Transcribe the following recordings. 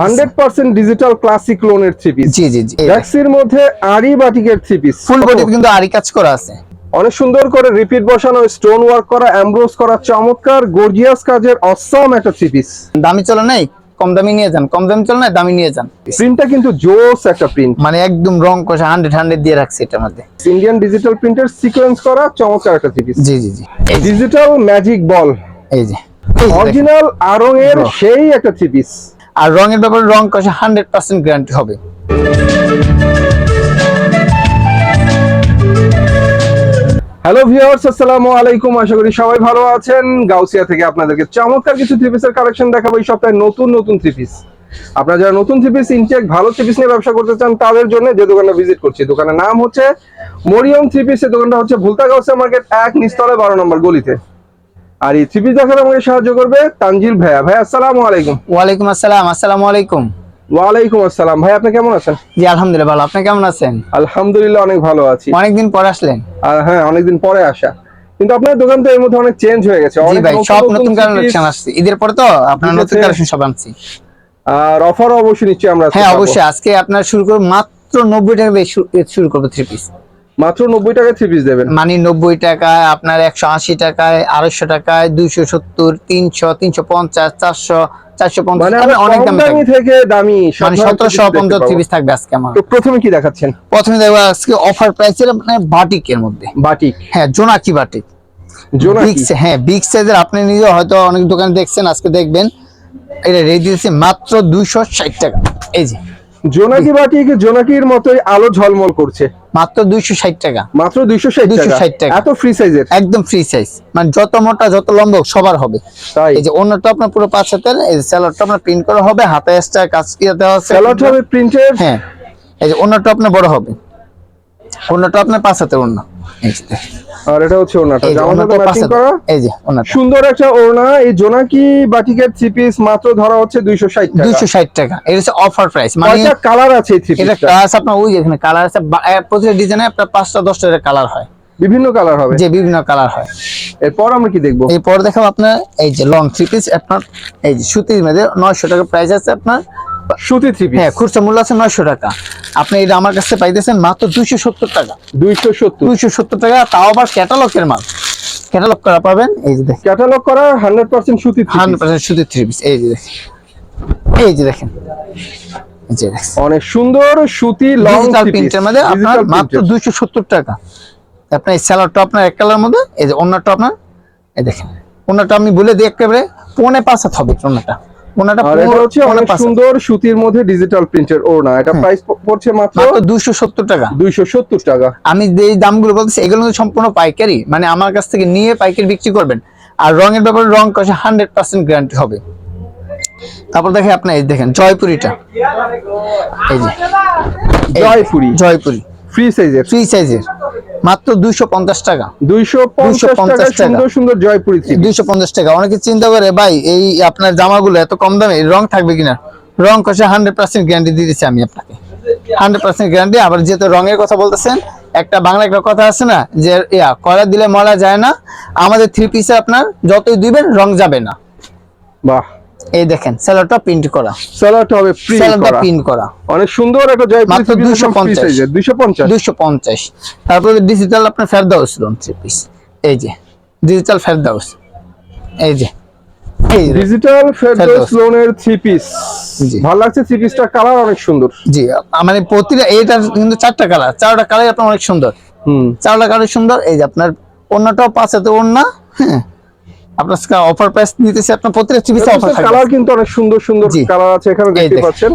Hundred percent digital classic লোনের three piece জি জি জি। মধ্যে আরি বাটিকের থ্রি পিস ফুল বডি কিন্তু আরি কাজ করা আছে। অনেক সুন্দর করে রিপিট বসানো স্টোন ওয়ার্ক করা এমব্রোজ করা চমৎকার গর্জিয়াস কাজের অসম একটা থ্রি পিস দামি চলে নাই? কম দামি নিয়ে যান। কম দামি চলে না দামি নিয়ে যান। প্রিন্টটা কিন্তু জোস একটা প্রিন্ট মানে একদম রং কষা হান্ড্রেড হান্ড্রেড দিয়ে রাখছে এটার মধ্যে। ইন্ডিয়ান ডিজিটাল প্রিন্টের সিকোয়েন্স করা চমৎকার একটা থ্রি পিস জি জি জি। এই ডিজিটাল ম্যাজিক বল এই যে। অরিজিনাল আরং এর সেই একটা থ্রি পিস আর রঙের ব্যাপারে রং কষা হান্ড্রেড পার্সেন্ট গ্যারান্টি হবে। হ্যালো ভিউয়ার্স আসসালামু আলাইকুম। আশা করি সবাই ভালো আছেন। গাউসিয়া থেকে আপনাদেরকে চমৎকার কিছু থ্রি পিসের কালেকশন দেখাবো এই সপ্তাহে নতুন নতুন থ্রি পিস আপনারা যারা নতুন থ্রি পিস ইনটেক ভালো থ্রি পিস নিয়ে ব্যবসা করতে চান, তাদের জন্য যে দোকানটা ভিজিট করছি, দোকানের নাম হচ্ছে মরিয়ম থ্রি পিস দোকানটা হচ্ছে ভুলতা গাউসিয়া মার্কেট এক নিস্তলে বারো নম্বর গলিতে। আর এই থ্রি পিস দেখাতে আমাকে সাহায্য করবে তানজিল ভাইয়া। ভাই আসসালামু আলাইকুম। ওয়ালাইকুম আসসালাম আসসালামু আলাইকুম। ওয়ালাইকুম আসসালাম। ভাই আপনি কেমন আছেন? জি আলহামদুলিল্লাহ ভালো। আপনি কেমন আছেন? আলহামদুলিল্লাহ অনেক ভালো আছি। অনেকদিন পরে আসলেন। হ্যাঁ অনেকদিন পরে আসা। কিন্তু আপনার দোকান তো এর মধ্যে অনেক চেঞ্জ হয়ে গেছে। অনেক ভাই সব নতুন কালেকশন আসছে। ঈদের পরে তো আপনার নতুন। কালেকশন সব আনছি। আর অফার অবশ্যই নিশ্চয়ই আমরা হ্যাঁ অবশ্যই। আজকে আপনার শুরু করব মাত্র নব্বই টাকা দিয়ে শুরু করব থ্রি পিস মাত্র নব্বই টাকায় থ্রি পিস দেবেন। মানে নব্বই টাকায় আপনার একশো আশি টাকায় আড়াইশো টাকায় দুইশো সত্তর তিনশো তিনশো পঞ্চাশ চারশো চারশো পঞ্চাশ মানে মানে অনেক দামি থেকে দামি সব ধরনের সতেরোশো পঞ্চাশ থ্রি পিস থাকবে আজকে আমার। প্রথমে কি দেখাচ্ছেন? প্রথমে দেখব আজকে অফার প্রাইসের আপনার বাটিকের মধ্যে। বাটিক হ্যাঁ জোনাকি বাটিক হ্যাঁ বিগ সাইজের আপনি নিজে হয়তো অনেক দোকানে দেখছেন আজকে দেখবেন। এটা রেডি দিয়েছে মাত্র দুইশো ষাট টাকা। এই যে। জোনাকি বাটিক জোনাকির মতোই আলো ঝলমল করছে? মাত্র দুইশো ষাট টাকা। মাত্র দুইশো ষাট 260 টাকা। এত ফ্রি সাইজের একদম ফ্রি সাইজ মানে যত মোটা যত লম্বা সবার হবে। তাই? এই যে অন্যটা আপনার পুরো পাঁচ হাতের এই স্যালাডটা আপনার প্রিন্ট করা হবে হাতে এক্সট্রা কাজ কি দেওয়া আছে। স্যালাড হবে প্রিন্টের হ্যাঁ। এই যে অন্যটা আপনার বড় হবে। অন্যটা আপনার পাঁচ হাতের অন্য। আর এটা হচ্ছে অন্যটা পাঁচ ম্যাচিং করা। এই যে অন্যটা সুন্দর একটা ওড়না। এই জোনাকি বাটিকের থ্রি পিস মাত্র ধরা হচ্ছে দুইশো ষাট টাকা। দুইশো ষাট টাকা। এটা হচ্ছে অফার প্রাইস মানে কয়টা কালার আছে থ্রি এটা পিসটা কালার আপনার ওই এখানে কালার আছে প্রতিটা ডিজাইনে আপনার পাঁচটা দশটা কালার হয়। বিভিন্ন কালার হবে? যে বিভিন্ন কালার হয়। এরপর আমরা কি দেখব? এরপর দেখাবো আপনার এই যে লং থ্রি পিস আপনার এই যে সুতির মধ্যে নয়শো টাকা প্রাইস আছে আপনার সুতি থ্রি পিস হ্যাঁ খুচরা মূল্য আছে নয়শো টাকা। আপনি এটা আমার কাছে পাইতেছেন মাত্র দুইশো সত্তর টাকা। দুইশো সত্তর। দুইশো সত্তর টাকা তাও আবার ক্যাটালগের মাল। ক্যাটালগ করা পাবেন? এই যে দেখেন। ক্যাটালগ করা হান্ড্রেড পার্সেন্ট সুতি হান্ড্রেড। পার্সেন্ট সুতির থ্রি পিস এই যে দেখেন। এই যে দেখেন। এই যে অনেক সুন্দর সুতি লং প্রিন্টের মধ্যে আপনার মাত্র দুইশো সত্তর টাকা। আপনার এই স্যালাডটা আপনার এক কালার মধ্যে এই যে অন্যটা আপনার এই দেখেন। অন্যটা আমি বলে দিই একেবারে পৌনে পাঁচ হবে অন্যটা। অন্যটা হচ্ছে অনেক সুন্দর সুতির মধ্যে ডিজিটাল প্রিন্টের ওড়না। এটা প্রাইস পড়ছে মাত্র মাত্র দুইশো সত্তর টাকা। দুইশো সত্তর টাকা। আমি যে এই দামগুলো এগুলো সম্পূর্ণ পাইকারি। মানে আমার কাছ থেকে নিয়ে পাইকারি বিক্রি করবেন। আর রঙের ব্যাপারে রং কষে হান্ড্রেড পার্সেন্ট গ্যারান্টি হবে। তারপর দেখে আপনি এই দেখেন জয়পুরিটা। এই যে। জয়পুরি। জয়পুরি। ফ্রি সাইজের ফ্রি সাইজের মাত্র দুইশো পঞ্চাশ টাকা। দুইশো পঞ্চাশ। সুন্দর সুন্দর জয়পুরি দুইশো পঞ্চাশ টাকা। অনেকে চিন্তা করে ভাই এই আপনার জামাগুলো এত কম দামে রং থাকবে কিনা? রং কষে হান্ড্রেড পার্সেন্ট গ্যারান্টি দিয়ে দিচ্ছি আমি আপনাকে। হান্ড্রেড পার্সেন্ট গ্যারান্টি আবার যেহেতু রঙের কথা বলতেছেন একটা বাংলা একটা কথা আছে না যে ইয়া কলা দিলে মলা যায় না। আমাদের থ্রি পিসে আপনার যতই দিবেন রং যাবে না। বাহ। এই দেখেন স্যালোটা প্রিন্ট করা। স্যালাডটা হবে প্রিন্ট স্যালোটা করা। প্রিন্ট করা। অনেক সুন্দর একটা জয়পুরি মাত্র থ্রি পিস 250 সাইজের দুইশো পঞ্চাশ। দুইশো তারপরে ডিজিটাল আপনার ফেরদাউস লোন থ্রি পিস এই যে ডিজিটাল ফেরদাউস। এই যে এই ডিজিটাল ফেরদৌস। লোনের থ্রি পিস জি। ভালো লাগছে থ্রি পিসটা কালার অনেক সুন্দর। জি মানে প্রতিটা এইটা কিন্তু চারটা কালার চারটা কালার আপনার অনেক সুন্দর। হুম। চারটা কালার সুন্দর। এই যে আপনার অন্যটাও পাঁচ হাতে ওড়না হ্যাঁ। আপনার অফার প্রাইস দিতেছে আপনার অফার থাকবে। কালার কিন্তু অনেক সুন্দর সুন্দর। কালার আছে এখানে দেখতে। পাচ্ছেন।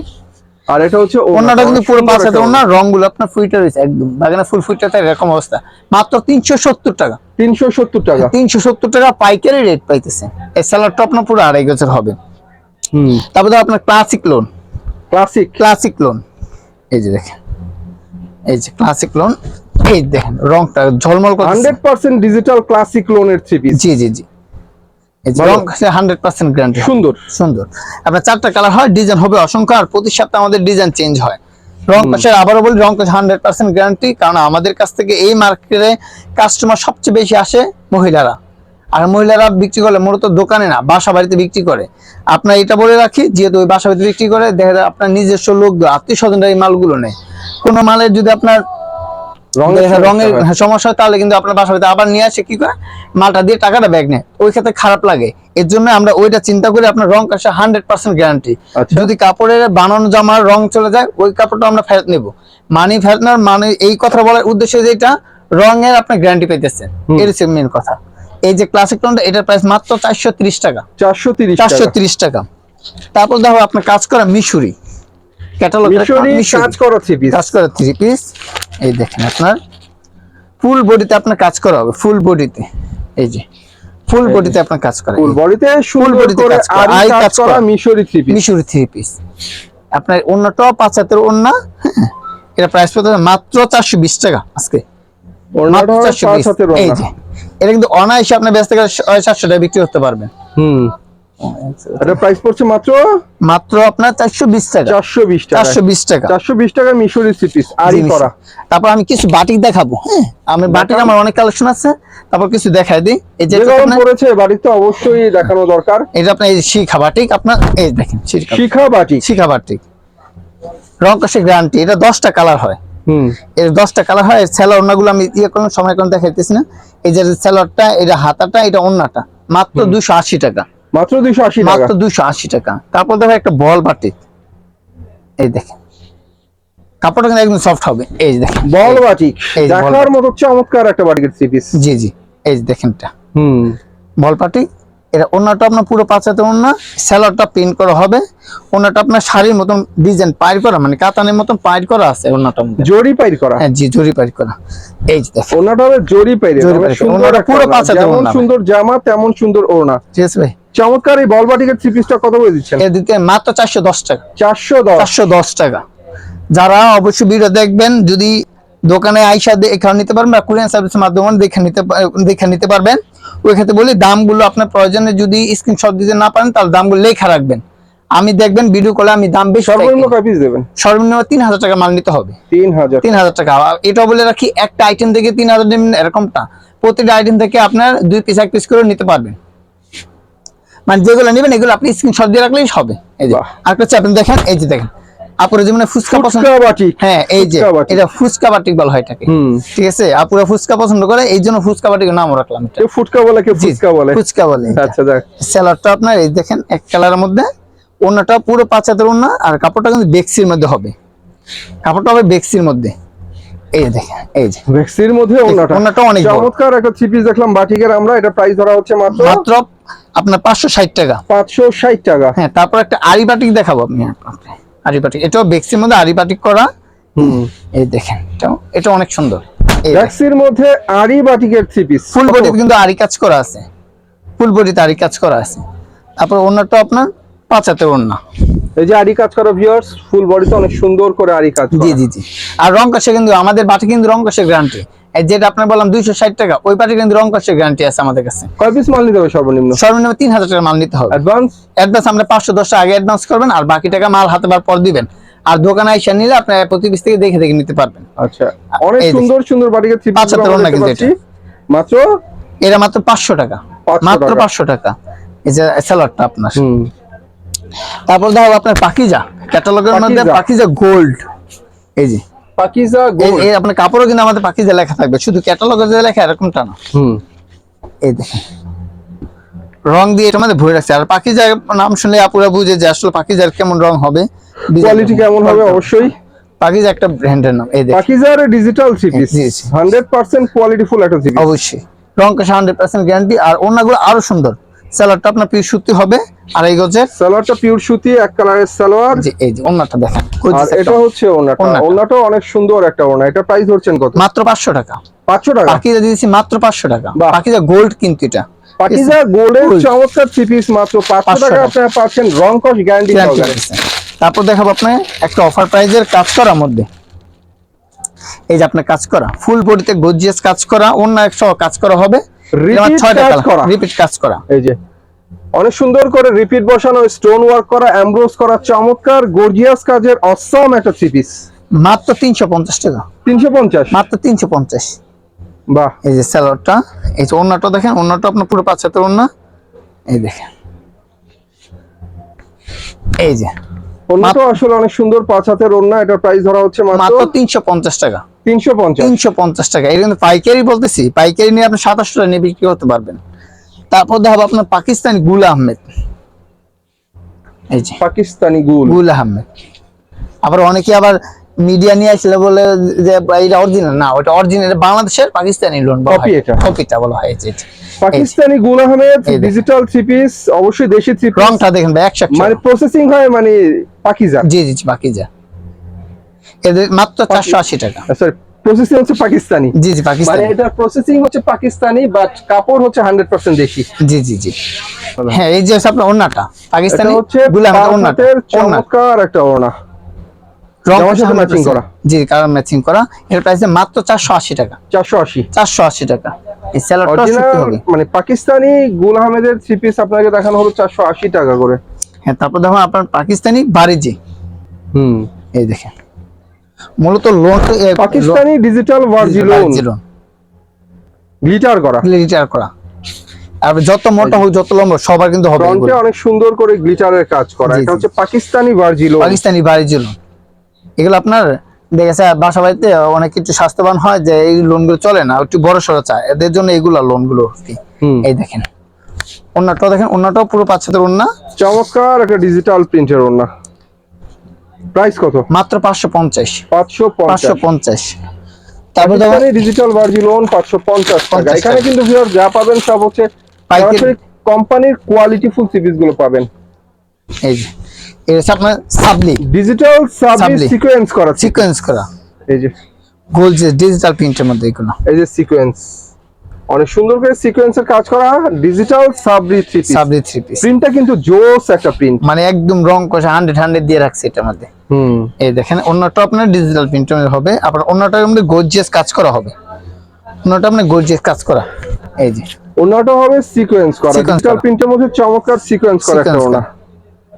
আর এটা হচ্ছে কিন্তু পুরো সুন্দর পাঁচ হাতে একটা রংগুলো আপনার ফুইটা রয়েছে একদম। বাগানে ফুল ফুইটা এরকম অবস্থা। মাত্র তিনশো সত্তর টাকা। তিনশো সত্তর টাকা। তিনশো সত্তর টাকা পাইকারি রেট পাইতেছে। এই স্যালাডটা আপনার পুরো আড়াই গজের হবে। হুম। তারপরে আপনার classic lawn classic classic lawn এই যে দেখেন। এই যে ক্লাসিক লোন এই দেখেন রংটা ঝলমল ডিজিটাল ক্লাসিক লোনের থ্রি পিস জি জি জি। সুন্দর। সুন্দর। আপনার চারটা কালার হয় ডিজাইন হবে অসংখ্য আর প্রতি সপ্তাহে আমাদের ডিজাইন চেঞ্জ হয়। রং আবারও বলি রং হান্ড্রেড পার্সেন্ট গ্যারান্টি কারণ আমাদের কাছ থেকে এই মার্কেটে কাস্টমার সবচেয়ে বেশি আসে মহিলারা। আর মহিলারা বিক্রি করলে মূলত দোকানে না বাসা বাড়িতে বিক্রি করে। আপনার এটা বলে রাখি যেহেতু ওই বাসা বাড়িতে বিক্রি করে দেখা যায় আপনার নিজস্ব লোক আত্মীয় স্বজনরা এই মালগুলো নেয়। কোনো মালের যদি আপনার রঙের সমস্যা হয়। সমস্যা তাহলে কিন্তু আপনার বাসা আবার নিয়ে আসে কি করে? মালটা দিয়ে টাকাটা ব্যাগ নেয়। ওই ক্ষেত্রে খারাপ লাগে। এর জন্য আমরা ওইটা চিন্তা করি আপনার রং কাছে হান্ড্রেড পার্সেন্ট গ্যারান্টি আচ্ছা। যদি কাপড়ের বানানো জামার রং চলে যায় ওই কাপড়টা আমরা ফেরত নেব। মানি ফেরত নেওয়ার মানে এই কথা বলার উদ্দেশ্য যেটা রঙের আপনি গ্যারান্টি পেতেছেন। এর মেন কথা। এই যে ক্লাসিক এটার প্রাইস মাত্র চারশো ত্রিশ টাকা। চারশো তিরিশ চারশো টাকা। তারপর দেখো আপনার কাজ করা মিশুরি। ক্যাটালগ কাজ করা থ্রি পিস কাজ করা থ্রি পিস এই দেখেন আপনার। ফুল বডিতে আপনার কাজ করা হবে ফুল বডিতে এই যে ফুল বডিতে আপনার কাজ করা। ফুল বডিতে সুন্দর body কাজ করা, আরি আরি কাজ কাজ করা করা। মিশরি থ্রি পিস মিশুরি থ্রি পিস আপনার অন্যটাও পাঁচ হাতের অন্য এটা প্রাইস পড়তে মাত্র চারশো বিশ টাকা আজকে। মাত্র এই যে এটা কিন্তু অনায়াসে আপনার ব্যস্ত গেলে চারশো টাকা বিক্রি করতে পারবেন। হুম। এটা প্রাইস পড়ছে মাত্র? মাত্র আপনার চারশো বিশ টাকা। চারশো বিশ টাকা। চারশো বিশ টাকা। চারশো বিশ টাকা মিশরি থ্রি পিস আরি জিনিস। করা। তারপর আমি কিছু বাটিক দেখাবো হ্যাঁ? আমি বাটিক আমার অনেক কালেকশন আছে। তারপর কিছু দেখাই দিই। এই যে আপনার- পড়েছে বাড়িতে অবশ্যই দেখানো দরকার। এটা আপনার এই শিখা বাটিক আপনার এই দেখেন শিখা শিখা বাটি শিখা বাটিক। রং কষে গ্যারান্টি এটা দশটা কালার হয়। হুম। এর দশটা কালার হয় সেলার ওনাগুলো আমি ইয়ে কোনো সময় কোনো দেখাইতেছি না। এই যে সেলারটা এটা হাতাটা এটা ওন্নাটা। মাত্র দুশো আশি টাকা। মাত্র দুইশো আশি টাকা। মাত্র দুশো আশি টাকা। তারপর দেখো একটা বল বাটিক এই দেখেন। কাপড়টা কিন্তু একদম সফট হবে। এই যে দেখেন। বল বল দেখার মতো চমৎকার একটা বাটিকের থ্রি পিস। জি জি। এই যে দেখেন এটা। হুম। বল পাটি এটা ওনাটা আপনার পুরো পাঁচাতে ওনা। স্যালাডটা প্রিন্ট করা হবে। ওনাটা আপনার শাড়ির মতন ডিজাইন পাইর করা মানে কাতানের মতন পাইর করা আছে মধ্যে। জরি পাইর করা। হ্যাঁ জি জরি পাইর করা। এই যে ওনাটা হবে জরি পাইরে ওনাটা পুরো ওড়না। পাঁচ হাতের যেমন সুন্দর জামা তেমন সুন্দর ওড়না। ঠিক আছে ভাই। চমৎকার এই বল বাটিকের থ্রি পিসটা কত করে দিচ্ছেন? এর দিতে মাত্র চারশো দশ টাকা। চারশো দশ? চারশো দশ টাকা। যারা অবশ্যই ভিডিও দেখবেন যদি দোকানে আইসা এখানে নিতে পারবেন বা কুরিয়ান সার্ভিসের মাধ্যমে দেখে নিতে দেখে নিতে পারবেন। ওই ক্ষেত্রে বলি দামগুলো আপনার প্রয়োজনে যদি স্ক্রিনশট দিতে না পারেন তাহলে দামগুলো লেখা রাখবেন। আমি দেখবেন ভিডিও কলে আমি দাম বেশি সর্বনিম্ন কয় পিস দেবেন? সর্বনিম্ন তিন হাজার টাকা মাল নিতে হবে। তিন হাজার তিন হাজার টাকা। আর এটা বলে রাখি একটা আইটেম থেকে তিন হাজার নেবেন এরকমটা। প্রতিটা আইটেম থেকে আপনার দুই পিস এক পিস করে নিতে পারবেন। মানে যেগুলো নেবেন এগুলো আপনি স্ক্রিনশট দিয়ে রাখলেই হবে। এই যে। আরেকটা হচ্ছে আপনি দেখেন এই যে দেখেন। আপুরে যেমন ফুচকা পছন্দ ফুচকা বাটিক হ্যাঁ এই যে এটা ফুচকা বাটিক বলা হয় এটাকে। ঠিক আছে? আপুরা ফুচকা পছন্দ করে এই জন্য ফুচকা নাম রাখলাম এটা। ফুটকা বলে জি, ফুচকা বলে? ফুচকা বলে আচ্ছা দেখ স্যালাডটা আপনার এই দেখেন এক কালারের মধ্যে ওনাটা পুরো পাঁচ হাতের ওনা আর কাপড়টা কিন্তু বেক্সির মধ্যে হবে। কাপড়টা হবে বেক্সির মধ্যে। এই দেখেন এই যে। ভ্যাক্সির মধ্যে ওনাটা ওড়নাটা অনেক। চমৎকার একটা থ্রি পিস দেখলাম বাটিকের আমরা এটা প্রাইস ধরা হচ্ছে মাত্র মাত্র আপনার পাঁচশো ষাট টাকা। পাঁচশো ষাট টাকা। হ্যাঁ তারপর একটা আরি বাটিক দেখাবো আপনি আপনাকে। আরি বাটিক এটাও বেক্সির মধ্যে আরি বাটিক করা এই দেখেন এটা অনেক সুন্দর। মধ্যে আরি বাটিকের থ্রি পিস ফুল কিন্তু আরি কাজ করা আছে। ফুল বডিতে আরি কাজ করা আছে। তারপর অন্যটা আপনার পাঁচ হাতের ওড়না। এই যে আরি কাজ করা ভিউয়ার্স ফুল বডিতে অনেক সুন্দর করে আরি কাজ জি জি জি। আর রং কষে কিন্তু আমাদের বাটি কিন্তু রং গ্যারান্টি যেটা আপনার বললাম দুইশো ষাট টাকা ওই বাটি কিন্তু রং কষে গ্যারান্টি আছে আমাদের কাছে। কয় পিস মাল নিতে হবে সর্বনিম্ন? সর্বনিম্ন তিন হাজার টাকা মাল নিতে হবে। অ্যাডভান্স অ্যাডভান্স আমরা পাঁচশো দশ টাকা আগে অ্যাডভান্স করবেন আর বাকি টাকা মাল হাতে বার পর দিবেন। আর দোকানে এসে নিলে আপনার প্রতি পিস থেকে দেখে দেখে নিতে পারবেন। আচ্ছা অনেক সুন্দর সুন্দর বাটিকের থ্রি পিস হাতের ওড়না মাত্র? এটা মাত্র পাঁচশো টাকা। মাত্র টাকা। পাঁচশো টাকা। এই যে স্যালাডটা আপনার। তারপর দেখো আপনার পাকিজা। ক্যাটালগের মধ্যে। পাকিজা গোল্ড এই যে পাকিজা গোল্ড এই আপনার কাপড়ও কিন্তু আমাদের পাকিজা লেখা থাকবে। শুধু ক্যাটালগের যে লেখা এরকমটা না। হুম। এই দেখেন। রং দিয়ে এটা মধ্যে ভরে রাখছে। আর পাকিজার নাম শুনলে আপুরা বুঝে যে আসলে পাকিজার কেমন রং হবে। কোয়ালিটি কেমন হবে অবশ্যই। পাকিজা একটা ব্র্যান্ডের নাম। এই দেখেন। পাকিজার ডিজিটাল থ্রি পিস জি, জি। হান্ড্রেড পার্সেন্ট কোয়ালিটি ফুল একটা থ্রি অবশ্যই। রং কাছে হান্ড্রেড পার্সেন্ট গ্যারান্টি আর অন্যগুলো আরও সুন্দর। স্যালাডটা আপনার পিস সুতি হবে আর এই গজের। সালোয়ারটা পিওর সুতি এক কালারের সালোয়ার যে এই যে অন্যটা দেখেন। আর এটা হচ্ছে ওনাটা ওড়নাটা। ওনাটাও অনেক সুন্দর একটা ওনা এটা প্রাইস ধরছেন কত? মাত্র পাঁচশো টাকা। পাঁচশো টাকা? পাকিজা দিয়েছি মাত্র পাঁচশো টাকা। বাহ। পাকিজা গোল্ড কিন্তু এটা। পাকিজা গোল্ডের। চমৎকার থ্রি পিস মাত্র 500 টাকা। আপনারা পাচ্ছেন রং কস গ্যারান্টি Guarantee তারপর দেখাবো আপনার একটা অফার প্রাইজের কাজ করার মধ্যে। এই যে আপনার কাজ করা। ফুল বডিতে গর্জিয়াস কাজ করা। অন্য একশো কাজ করা হবে। রিপিট কাজ করা। এই যে অনেক সুন্দর করে রিপিট বসানো স্টোন ওয়ার্ক করা এমব্রোজ করা চমৎকার গর্জিয়াস কাজের অসম একটা থ্রি পিস মাত্র তিনশো পঞ্চাশ টাকা। তিনশো পঞ্চাশ? মাত্র তিনশো পঞ্চাশ। বাহ। এই যে স্যালোডটা এই যে ওন্নাটা দেখেন ওন্নাটা আপনার পুরো পাঁচ হাতের ওন্না এই দেখেন। এই যে অন্যটা আসলে অনেক সুন্দর পাঁচ হাতের ওড়না এটার প্রাইস ধরা হচ্ছে মাত্র মাত্র তিনশো পঞ্চাশ টাকা। তিনশো পঞ্চাশ। টাকা। এটা কিন্তু পাইকারি বলতেছি। পাইকারি নিয়ে আপনি সাতাশশো টাকা নিয়ে বিক্রি করতে পারবেন। তারপর দেখাবো আপনার পাকিস্তানি গুল আহমেদ। এই যে। পাকিস্তানি গুল। গুল আহমেদ। আবার অনেকে আবার মিডিয়া নিয়ে আসলে বলে যে এটা অরিজিনাল না ওটা অরিজিনাল বাংলাদেশের পাকিস্তানি লোন Copy এটা। কপিটা বলা হয় যে, পাকিস্তানি গুল আহমেদ ডিজিটাল থ্রি পিস অবশ্যই দেশি থ্রি রংটা দেখেন ভাই একশো। মানে প্রসেসিং হয় মানে পাকিজা। জি জি জি, বাকি যা এদের মাত্র চারশো আশি টাকা। সরি প্রসেসিং হচ্ছে পাকিস্তানি? জি জি মানে পাকিস্তানি এটা প্রসেসিং হচ্ছে পাকিস্তানি বাট কাপড় হচ্ছে হান্ড্রেড পার্সেন্ট দেশি। জি জি জি। হ্যাঁ এই যে আপনার ওন্নাটা পাকিস্তানি হচ্ছে গুল আহমেদ ওন্নাটা চমৎকার একটা করা। জি কালার ম্যাচিং করা। এর প্রাইস মাত্র চারশো আশি টাকা। এই হবে। মানে পাকিস্তানি গুল আহমেদের থ্রি পিস আপনাকে দেখানো হলো চারশো আশি টাকা করে। হ্যাঁ তারপর দেখুন আপনার পাকিস্তানি হুম। এই দেখেন। মূলত লোন পাকিস্তানি ডিজিটাল ভার্জিলোন গ্লিটার করা। গ্লিটার করা। আর যত মোটা হোক যত লম্বা সবার কিন্তু হবে ফ্রন্টে। অনেক সুন্দর করে গ্লিটারের কাজ করা। এটা হচ্ছে পাকিস্তানি ভার্জিলোন পাকিস্তানি বারিজি লোন এগুলো আপনার দেখেছে বাসা বাড়িতে অনেক কিছু স্বাস্থ্যবান হয় যে এই লোনগুলো চলে না একটু বড় সড়ো চায়। এদের জন্য এগুলো লোনগুলো। এই দেখেন। অন্যটাও দেখেন অন্যটাও পুরো পাঁচ হাতের অন্য চমৎকার একটা ডিজিটাল প্রিন্টের ওড়না। প্রাইস কত? মাত্র পাঁচশো পঞ্চাশ। পাঁচশো পাঁচশো পঞ্চাশ। পঞ্চাশ তারপর দেখো ডিজিটাল ভার্জিলোন পাঁচশো পঞ্চাশ টাকা। 50 এখানে কিন্তু ভিউয়ার যা পাবেন সব হচ্ছে। সরাসরি কোম্পানির কোয়ালিটি ফুল সিরিজগুলো পাবেন। এই যে হচ্ছে আপনার সাবলি ডিজিটাল সাবলি সিকোয়েন্স করা। সিকোয়েন্স করা। এই যে। গোল যে ডিজিটাল প্রিন্টের মধ্যে এগুলো। এই যে সিকোয়েন্স অনেক সুন্দর করে সিকোয়েন্সের কাজ করা ডিজিটাল সাবরি থ্রি সাবলি থ্রি পিস প্রিন্টটা কিন্তু জোস একটা প্রিন্ট মানে একদম রং কষে হান্ড্রেড হান্ড্রেড দিয়ে রাখছে এটার মধ্যে। হুম। এই দেখেন অন্যটা আপনার ডিজিটাল প্রিন্ট হবে আবার অন্যটার মধ্যে গর্জিয়াস কাজ করা হবে। অন্যটা আপনার গর্জিয়াস কাজ করা। এই যে। ওনাটা হবে সিকোয়েন্স করা। ডিজিটাল প্রিন্টের মধ্যে চমৎকার সিকোয়েন্স করা একটা ওনা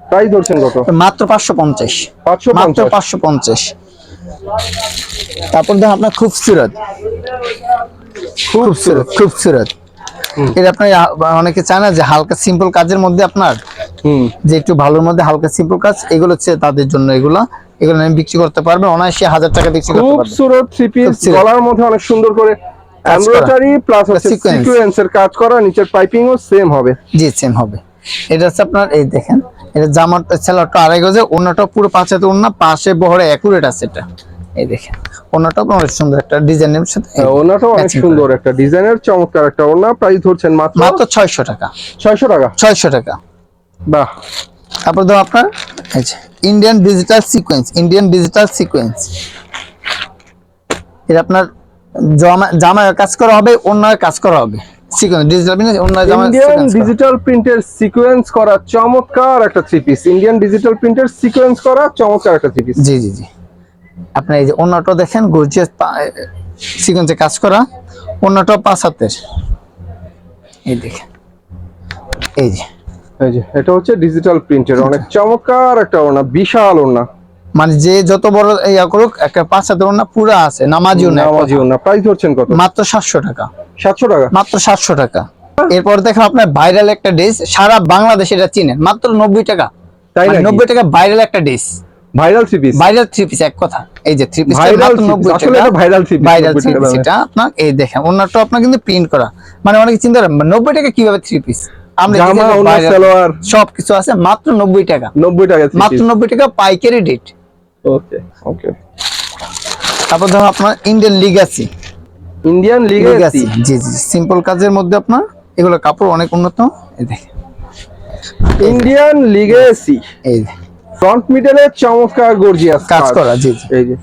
প্রাইস ধরছেন কত? মাত্র পাঁচশো পঞ্চাশ। পাঁচশো মাত্র পঞ্চাশ পাঁচশো পঞ্চাশ। তারপর দেখেন আপনার খুবসুরত। খুবসুরত খুবসুরত। এটা আপনার অনেকে চায় না যে হালকা সিম্পল কাজের মধ্যে আপনার যে একটু ভালোর মধ্যে হালকা সিম্পল কাজ এগুলো হচ্ছে তাদের জন্য এগুলো। এগুলো আমি বিক্রি করতে পারবেন অনায়াসে হাজার টাকা বিক্রি করতে পারবেন। খুবসুরত থ্রি পিস গলার মধ্যে অনেক সুন্দর করে। এমব্রয়ডারি প্লাস হচ্ছে। সিকোয়েন্সের কাজ করা নিচের পাইপিংও সেম হবে। জি সেম হবে। এটা হচ্ছে আপনার এই দেখেন এটা জামার সেলারটা আড়াই গজে অন্যটা পুরো পাঁচ হাতে অন্য পাশে বহরে অ্যাকুরেট আছে এটা। এই দেখেন। অন্যটা অনেক সুন্দর একটা ডিজাইনের সাথে এই ওনাটাও অনেক সুন্দর একটা ডিজাইনের চমৎকার একটা ওনা প্রাইস ধরছেন মাত্র মাত্র ছয়শো টাকা। ছয়শো টাকা? ছয়শো টাকা। বাহ। তারপর ধরো আপনার এই যে Indian digital sequence Indian digital sequence এটা আপনার জামা জামায় কাজ করা হবে অন্য কাজ করা হবে। সিকোয়েন্স ডিজিটাল জামায় ইন্ডিয়ান ডিজিটাল প্রিন্টের সিকোয়েন্স করা চমৎকার একটা থ্রি পিস ইন্ডিয়ান ডিজিটাল প্রিন্টের সিকোয়েন্স করা চমৎকার একটা থ্রি পিস জি জি জি। আপনার এই যে অন্যটা দেখেন গর্জিয়াস সিকোয়েন্সে কাজ করা। অন্যটা পাঁচ হাতের। এই দেখেন। এই যে। এই যে এটা হচ্ছে ডিজিটাল প্রিন্টের অনেক চমৎকার একটা ওনা বিশাল ওনা মানে যে যত বড় ইয়া করুক একটা পাঁচ হাতের অন্য পুরা আছে নামাজিও না নামাজি ওনা প্রাইস ধরছেন কত? মাত্র সাতশো টাকা। সাতশো টাকা? মাত্র সাতশো টাকা। এরপর দেখেন আপনার ভাইরাল একটা ড্রেস সারা বাংলাদেশ এটা চিনেন। মাত্র নব্বই টাকা। তাই মানে নাকি? নব্বই টাকা ভাইরাল একটা dress viral three piece viral three piece এক কথা। এই যে থ্রি পিস নব্বই আসলে এটা viral three piece, viral 90 three piece এটা আপনার এই দেখেন অন্যটা আপনার কিন্তু প্রিন্ট করা। মানে অনেকে চিন্তা করেন নব্বই টাকা কীভাবে থ্রি পিস আমরা জামা দেখি যে ওনা viral- সালোয়ার। সব আছে মাত্র নব্বই টাকা। নব্বই টাকা মাত্র পিস নব্বই টাকা পাইকারি ডেট ওকে ওকে তারপর ধরো আপনার ইন্ডিয়ান লিগাসি ইন্ডিয়ান লিগাসি জি জি সিম্পল কাজের মধ্যে আপনার এগুলো কাপড় অনেক উন্নত। এই দেখেন। ইন্ডিয়ান লিগেসি এই ফ্রন্ট মিডলে চমৎকার গর্জিয়াস কাজ করা জি এই যে।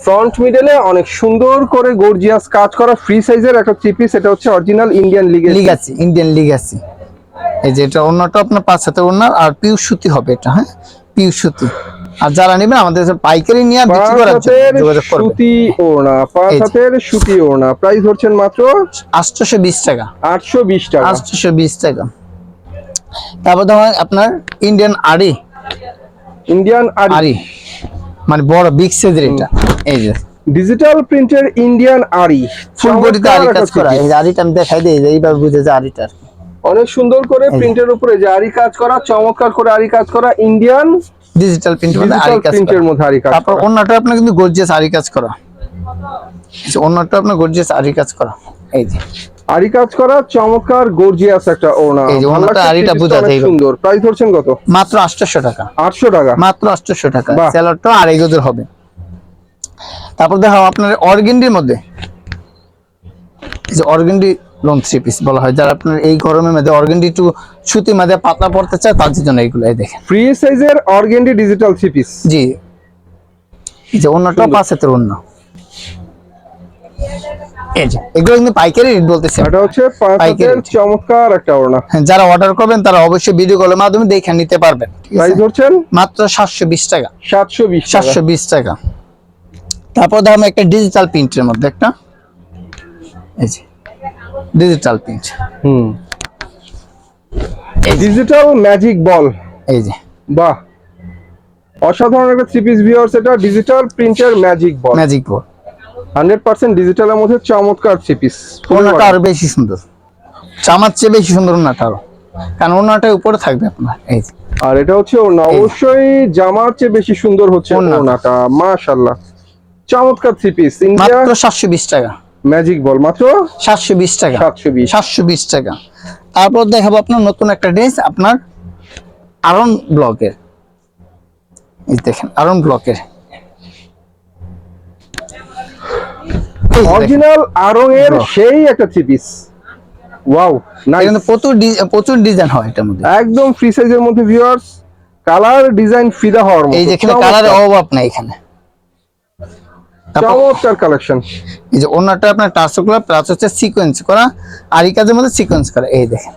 ফ্রন্ট মিডলে অনেক সুন্দর করে গর্জিয়াস কাজ করা। ফ্রি সাইজের একটা থ্রি পিস এটা হচ্ছে original Indian legacy legacy Indian legacy এই যে এটা অন্যটা আপনার পাঁচ হাতে অন্য আর পিউ সুতি হবে এটা হ্যাঁ? পিউ সুতি। আর যারা নেবেন আমাদের পাইকারি নিয়ে বিক্রি করার জন্য যোগাযোগ সুতি ওড়না পাঁচ এই যে। সুতি ওড়না। প্রাইস ধরছেন মাত্র আটশোশো বিশ টাকা। আটশো বিশ টাকা। আটশোশো বিশ টাকা। তারপর ধরুন আপনার ইন্ডিয়ান আড়ি ইন্ডিয়ান আর মানে বড় বিগ সাইজের এটা। এই যে। ডিজিটাল প্রিন্টের ইন্ডিয়ান আরি। ফুল বডিতে আরি কাজ করা এই আরিটা আমি দেখাই দিই এইভাবে বুঝে যে আরিটা। অনেক সুন্দর করে প্রিন্টের উপরে যে আরি কাজ করা চমৎকার করে আরি কাজ করা ইন্ডিয়ান ডিজিটাল প্রিন্টের মধ্যে আরি কাজ প্রিন্টের মধ্যে আরি কাজ তারপর। অন্যটা আপনার কিন্তু গর্জিয়াস আরি কাজ করা। অন্যটা আপনার গর্জিয়াস আরি কাজ করা। এই যে। আরি কাজ করা চমৎকার গর্জিয়াস একটা ওড়না। এই যে ওড়নাটা আরিটা বোঝা যায় সুন্দর। প্রাইস ধরছেন কত? মাত্র আটশোশো টাকা। আটশো টাকা? মাত্র আটশোশো টাকা। বাহ। স্যালাডটা আড়াই গজের হবে। তারপর দেখো আপনার অর্গেন্ডির মধ্যে। যে অর্গেন্ডি লোন থ্রি পিস বলা হয়। যারা আপনার এই গরমের মধ্যে অর্গেন্ডি একটু সুতি মাঝে পাতলা পড়তে চায় তাদের জন্য এইগুলো এই দেখেন। ফ্রি সাইজের অর্গেন্ডি ডিজিটাল থ্রি পিস জি। এই যে অন্যটা। পাঁচ হাতের অন্য এই যে এগুলো কিন্তু পাইকারি রেট বলতেছে এটা হচ্ছে পাইকারি চমৎকার একটা ওড়না। হ্যাঁ, যারা অর্ডার করবেন তারা অবশ্যই ভিডিও কলের মাধ্যমে দেখে নিতে পারবেন প্রাইস ধরছেন? মাত্র সাতশো বিশ টাকা। সাতশো বিশ সাতশো বিশ টাকা। তারপর একটা ডিজিটাল প্রিন্টের মধ্যে একটা। এই যে ডিজিটাল প্রিন্ট হুম। ডিজিটাল ম্যাজিক বল এই যে। বাহ। অসাধারণ একটা থ্রি পিস ভিউয়ার্স এটা ডিজিটাল প্রিন্টের magic ball magic board hundred percent ডিজিটালের মধ্যে চমৎকার থ্রি পিস ওনাটা আরও বেশি সুন্দর। চামার চেয়ে বেশি সুন্দর ওনাটা আরও। কারণ ওনাটা উপরে থাকবে আপনার এই আর এটা হচ্ছে ওড়না। অবশ্যই জামার চেয়ে বেশি সুন্দর হচ্ছে। ওড়নাটা। মাশাআল্লাহ। চমৎকার থ্রি পিস ইন্ডিয়া মাত্র সাতশো বিশ টাকা। ম্যাজিক বল মাত্র? সাতশো বিশ টাকা। সাতশো বিশ। সাতশো বিশ টাকা। তারপর দেখাবো আপনার নতুন একটা ড্রেস আপনার আরন ব্লকের। এই দেখেন আরন ব্লকের এই যে দেখেন, অরিজিনাল আরং এর সেই একটা থ্রি পিস ওয়াও এখানে প্রচুর প্রচুর ডিজাইন হয় এটার মধ্যে। একদম ফ্রি সাইজের মধ্যে ভিউয়ার্স কালার ডিজাইন ফিদা হওয়ার মতো। এই যেখানে। কালারের অভাব নাই এখানে। চমৎকার কালেকশন এই যে ওনাটা আপনার করা প্লাস হচ্ছে সিকোয়েন্স করা আর এই কাজের মধ্যে সিকোয়েন্স করা। এই দেখেন।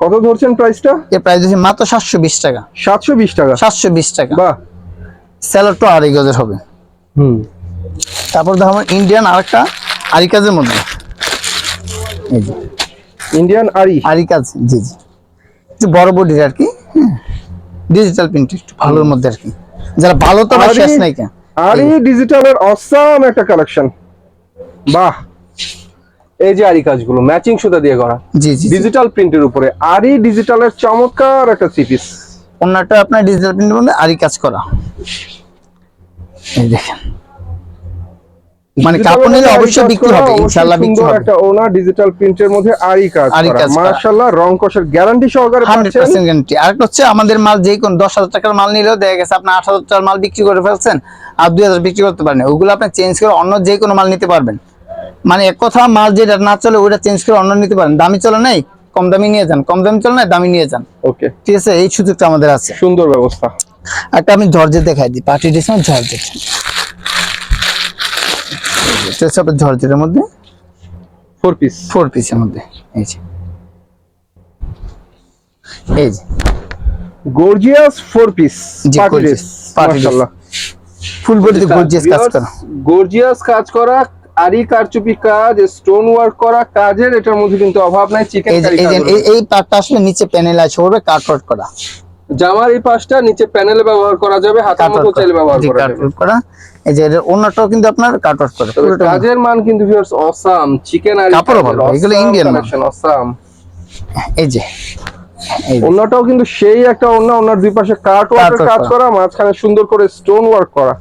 কত ধরছেন প্রাইসটা এর প্রাইস হচ্ছে মাত্র সাতশো বিশ টাকা। সাতশো বিশ টাকা। সাতশো বিশ টাকা। বাহ। স্যালাডটা আড়াই গজের হবে। হুম। তারপর দেখো আমার ইন্ডিয়ান আরেকটা আরি কাজের মধ্যে। ইন্ডিয়ান আরি? আরি কাজ জি জি। একটু বড় বডির আর কি ডিজিটাল প্রিন্ট একটু ভালোর মধ্যে আর কি যারা ভালো তো শেষ নাই কেন আরি ডিজিটালের অসাম একটা কালেকশন বাহ। এই যে আরি কাজগুলো ম্যাচিং সুতা দিয়ে করা। জি জি। ডিজিটাল প্রিন্টের উপরে। আরি ডিজিটালের চমৎকার একটা থ্রি পিস অন্যটা আপনার ডিজিটাল প্রিন্টের মধ্যে আরি কাজ করা। এই দেখেন। মানে কাপড় নিলে অবশ্যই বিক্রি হবে ইনশাআল্লাহ বিক্রি হবে। একটা ওনা ডিজিটাল প্রিন্টের মধ্যে আরি কাজ করা। মাশাআল্লাহ রং কষের গ্যারান্টি সহকারে পাচ্ছেন। পার্সেন্ট গ্যারান্টি আর একটা হচ্ছে আমাদের মাল যে কোন দশ হাজার টাকার মাল নিলেও দেখা গেছে আপনি আট হাজার টাকার মাল বিক্রি করে ফেলছেন আর দুই হাজার বিক্রি করতে পারেন। ওগুলো আপনি চেঞ্জ করে অন্য যে কোনো মাল নিতে পারবেন। মানে এক কথা মাল যেটা না চলে ওটা চেঞ্জ করে অন্য নিতে পারেন। দামি চলে নাই কম দামি নিয়ে যান। কম দামি চলে নাই দামি নিয়ে যান। ওকে ঠিক আছে এই সুযোগটা আমাদের আছে। সুন্দর ব্যবস্থা। একটা আমি জর্জেট দেখাই দিই পার্টি ডিসকাউন্ট জর্জেট আপনার জর্জেটের মধ্যে? ফোর পিস ফোর পিসের মধ্যে। এই যে। এই যে। Gorgeous four piece. মাশাআল্লাহ। ফুল বডিতে গর্জিয়াস কাজ করা। গর্জিয়াস কাজ করা আরি কারচুপি কাজ স্টোন ওয়ার্ক করা কাজের এটার মধ্যে কিন্তু অভাব নাই চিকেন এই এই পার্টটা আসলে নিচে প্যানেল আছে ওভাবে কাট করা। জামার এই পাশটা নিচে প্যানেলে ব্যবহার করা যাবে হাতের মতো চাইলে ব্যবহার করা। যাবে। এই যে অন্যটাও কিন্তু আপনার কাট আউট করে কাজের মান কিন্তু ভিউয়ার্স অসাম চিকেন আর কাপড়ও ভালো, এগুলো Indian মাল। অসাম এই যে অন্যটাও কিন্তু সেই একটা অন্য অন্যার দুই পাশে কাট ওয়ার্কের কাজ করা। মাঝখানে সুন্দর করে স্টোন ওয়ার্ক করা।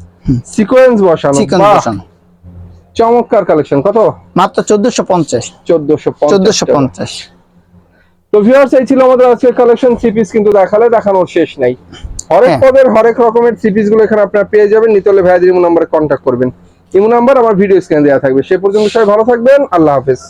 সিকোয়েন্স বসানো চিকন বসানো। চমৎকার কালেকশন কত? মাত্র চোদ্দশো পঞ্চাশ। চোদ্দশো চোদ্দশো পঞ্চাশ। তো ভিউয়ার্স এই ছিল আমাদের আজকের কালেকশন থ্রি পিস কিন্তু দেখালে দেখানোর শেষ নাই। হরেক হ্যাঁ। পদের হরেক রকমের থ্রি পিসগুলো এখানে আপনারা পেয়ে যাবেন। নিতলে হলে ভাইয়াদের ইমো নাম্বারে কন্ট্যাক্ট করবেন। ইমো নাম্বার আমার ভিডিও স্ক্যান দেওয়া থাকবে। সে পর্যন্ত সবাই ভালো থাকবেন। আল্লাহ হাফেজ।